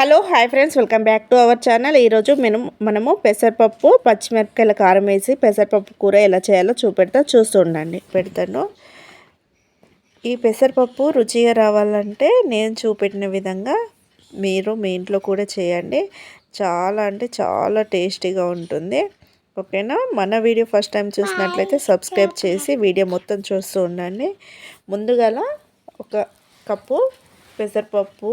Hello hi friends welcome back to our channel. ఈరోజు మేము మనము పెసరపప్పు పచ్చిమిరపకాయల కారం వేసి పెసరపప్పు కూర ఎలా చేయాలో చూపెడతా చూస్తూ ఉండండి పెడతాను. ఈ పెసరపప్పు రుచిగా రావాలంటే నేను చూపెట్టిన విధంగా మీరు మీ ఇంట్లో కూడా చేయండి. చాలా అంటే చాలా టేస్టీగా ఉంటుంది. ఓకేనా? మన వీడియో ఫస్ట్ టైం చూసినట్లయితే సబ్స్క్రైబ్ చేసి వీడియో మొత్తం చూస్తూ ఉండండి. ముందుగా ఒక కప్పు పెసరపప్పు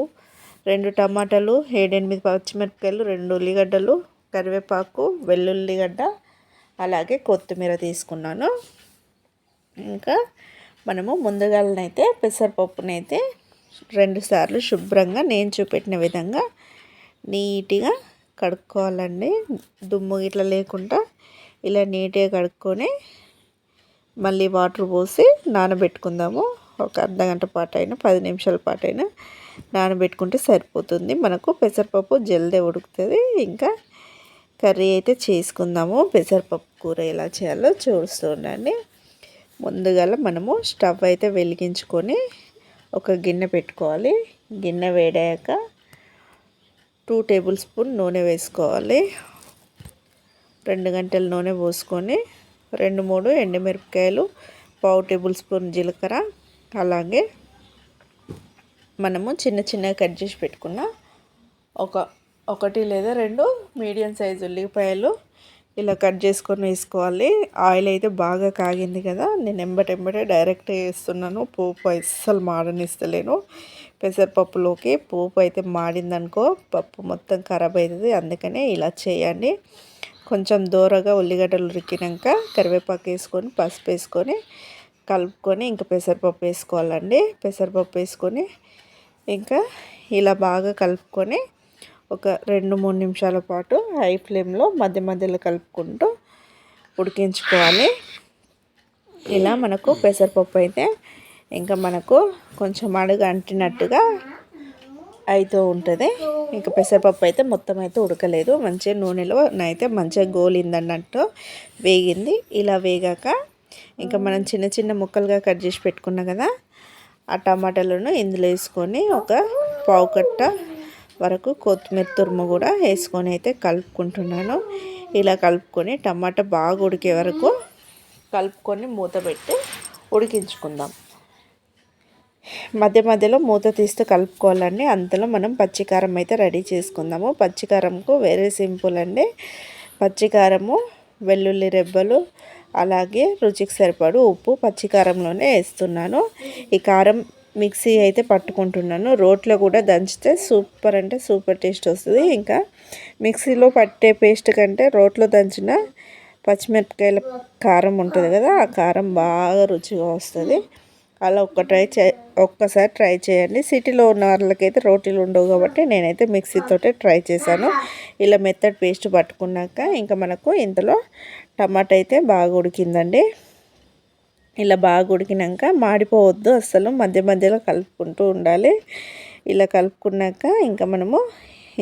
రెండు టమాటాలు ఏడెనిమిది పచ్చిమిరపకాయలు రెండు ఉల్లిగడ్డలు కరివేపాకు వెల్లుల్లిగడ్డ అలాగే కొత్తిమీర తీసుకున్నాను. ఇంకా మనము ముందుగాలనైతే పెసరపప్పునైతే రెండు సార్లు శుభ్రంగా నేను చూపెట్టిన విధంగా నీట్గా కడుక్కోవాలండి. దుమ్ము ఇట్లా లేకుండా ఇలా నీట్గా కడుక్కొని మళ్ళీ వాటర్ పోసి నానబెట్టుకుందాము. ఒక అర్ధ గంట పాటు అయినా పది నిమిషాల పాటు అయినా నానబెట్టుకుంటే సరిపోతుంది. మనకు పెసరపప్పు జల్దే ఉడుకుతుంది. ఇంకా కర్రీ అయితే చేసుకుందాము. పెసరపప్పు కూర ఎలా చేయాలో చూస్తుండండి ముందుగా మనము స్టవ్ అయితే వెలిగించుకొని ఒక గిన్నె పెట్టుకోవాలి. గిన్నె వేడాక టూ టేబుల్ స్పూన్ నూనె వేసుకోవాలి. రెండు గంటల నూనె పోసుకొని రెండు మూడు ఎండుమిరపకాయలు పావు టేబుల్ స్పూన్ జీలకర్ర అలాగే మనము చిన్న చిన్నగా కట్ చేసి పెట్టుకున్న ఒక ఒకటి లేదా రెండు మీడియం సైజు ఉల్లిపాయలు ఇలా కట్ చేసుకొని వేసుకోవాలి. ఆయిల్ అయితే బాగా కాగింది కదా నేను ఎంబటెంబటే డైరెక్ట్ వేస్తున్నాను. పోపు అస్సలు మాడనిస్తలేను. పెసరపప్పులోకి పోపు అయితే మాడిందనుకో పప్పు మొత్తం ఖరాబ్ అవుతుంది అందుకనే ఇలా చేయండి. కొంచెం దూరగా ఉల్లిగడ్డలు ఉరికినాక కరివేపాకు వేసుకొని పసుపు వేసుకొని కలుపుకొని ఇంకా పెసరపప్పు వేసుకోవాలండి. పెసరపప్పు వేసుకొని ఇంకా ఇలా బాగా కలుపుకొని ఒక రెండు మూడు నిమిషాల పాటు హై ఫ్లేమ్లో మధ్య మధ్యలో కలుపుకుంటూ ఉడికించుకోవాలి. ఇలా మనకు పెసరపప్పు అయితే ఇంకా మనకు కొంచెం అడుగు అంటినట్టుగా అవుతూ ఉంటుంది. ఇంకా పెసరపప్పు అయితే మొత్తం అయితే ఉడకలేదు. మంచిగా నూనెలో అయితే మంచిగా గోలిందన్నట్టు వేగింది. ఇలా వేగాక ఇంకా మనం చిన్న చిన్న ముక్కలుగా కట్ చేసి పెట్టుకున్నాం కదా ఆ టమాటాలను ఇందులో వేసుకొని ఒక పావు కట్ట వరకు కొత్తిమీర తురుము కూడా వేసుకొని అయితే కలుపుకుంటున్నాను. ఇలా కలుపుకొని టమాటా బాగా ఉడికే వరకు కలుపుకొని మూత పెట్టి ఉడికించుకుందాం. మధ్య మధ్యలో మూత తీస్తూ కలుపుకోవాలండి. అంతలో మనం పచ్చికారం అయితే రెడీ చేసుకుందాము. పచ్చికారంకు వేరే సింపుల్ అండి. పచ్చికారము వెల్లుల్లి రెబ్బలు అలాగే రుచికి సరిపడు ఉప్పు పచ్చికారంలోనే వేస్తున్నాను. ఈ కారం మిక్సీ అయితే పట్టుకుంటున్నాను. రోట్లో కూడా దంచితే సూపర్ అంటే సూపర్ టేస్ట్ వస్తుంది. ఇంకా మిక్సీలో పట్టే పేస్ట్ కంటే రోట్లో దంచిన పచ్చిమిరపకాయల కారం ఉంటుంది కదా ఆ కారం బాగా రుచిగా వస్తుంది. అలా ఒక్క ట్రై చే ఒక్కసారి ట్రై చేయండి. సిటీలో ఉన్న వాళ్ళకైతే రోటీలు ఉండవు కాబట్టి నేనైతే మిక్సీతోటే ట్రై చేశాను. ఇలా మెత్తడ్ పేస్ట్ పట్టుకున్నాక ఇంకా మనకు ఇందులో టమాటా అయితే బాగా ఉడికిందండి. ఇలా బాగా ఉడికినాక మాడిపోవద్దు అసలు మధ్య మధ్యలో కలుపుకుంటూ ఉండాలి. ఇలా కలుపుకున్నాక ఇంకా మనము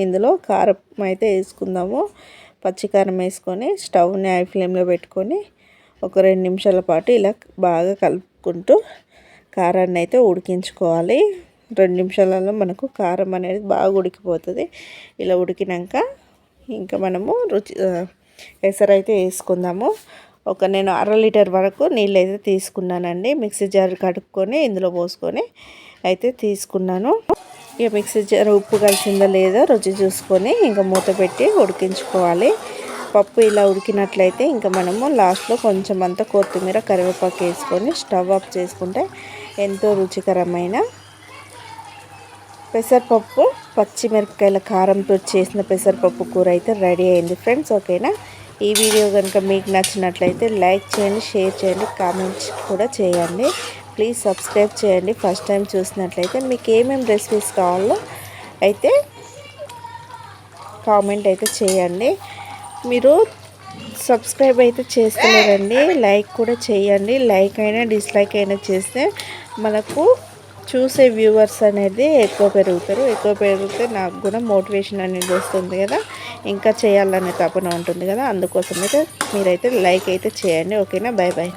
ఇందులో కారం అయితే వేసుకుందాము. పచ్చికారం వేసుకొని స్టవ్ని హై ఫ్లేమ్లో పెట్టుకొని ఒక రెండు నిమిషాల పాటు ఇలా బాగా కలుపుకుంటూ కారాన్ని అయితే ఉడికించుకోవాలి. రెండు నిమిషాలలో మనకు కారం అనేది బాగా ఉడికిపోతుంది. ఇలా ఉడికినాక ఇంకా మనము రుచి ఎసరు అయితే వేసుకుందాము. ఒక నేను అర లీటర్ వరకు నీళ్ళు అయితే తీసుకున్నానండి. మిక్సీ జార్ కడుక్కొని ఇందులో పోసుకొని అయితే తీసుకున్నాను. ఇక మిక్సీ జార్ ఉప్పు కలిసిందో లేదో రుచి చూసుకొని ఇంకా మూత పెట్టి ఉడికించుకోవాలి. పప్పు ఇలా ఉడికినట్లయితే ఇంకా మనము లాస్ట్లో కొంచెం అంతా కొత్తిమీర కరివేపాకు వేసుకొని స్టవ్ ఆఫ్ చేసుకుంటే ఎంతో రుచికరమైన పెసరపప్పు పచ్చిమిరపకాయల కారంతో చేసిన పెసరపప్పు కూర అయితే రెడీ అయింది ఫ్రెండ్స్ ఓకేనా? ఈ వీడియో కనుక మీకు నచ్చినట్లయితే లైక్ చేయండి షేర్ చేయండి కామెంట్స్ కూడా చేయండి. ప్లీజ్ సబ్స్క్రైబ్ చేయండి. ఫస్ట్ టైం చూసినట్లయితే మీకు ఏమేమి రెసిపీస్ కావాలో అయితే కామెంట్ అయితే చేయండి. మీరు సబ్స్క్రైబ్ అయితే చేస్తలేరండి లైక్ కూడా చేయండి. లైక్ అయినా డిస్లైక్ అయినా చేస్తే మనకు చూసే వ్యూవర్స్ అనేది ఎక్కువ పెరుగుతారు. ఎక్కువ పెరిగితే నాకు కూడా మోటివేషన్ అనేది వస్తుంది కదా. ఇంకా చేయాలనే తపన ఉంటుంది కదా. అందుకోసం అయితే మీరైతే లైక్ అయితే చేయండి. ఓకేనా? Bye bye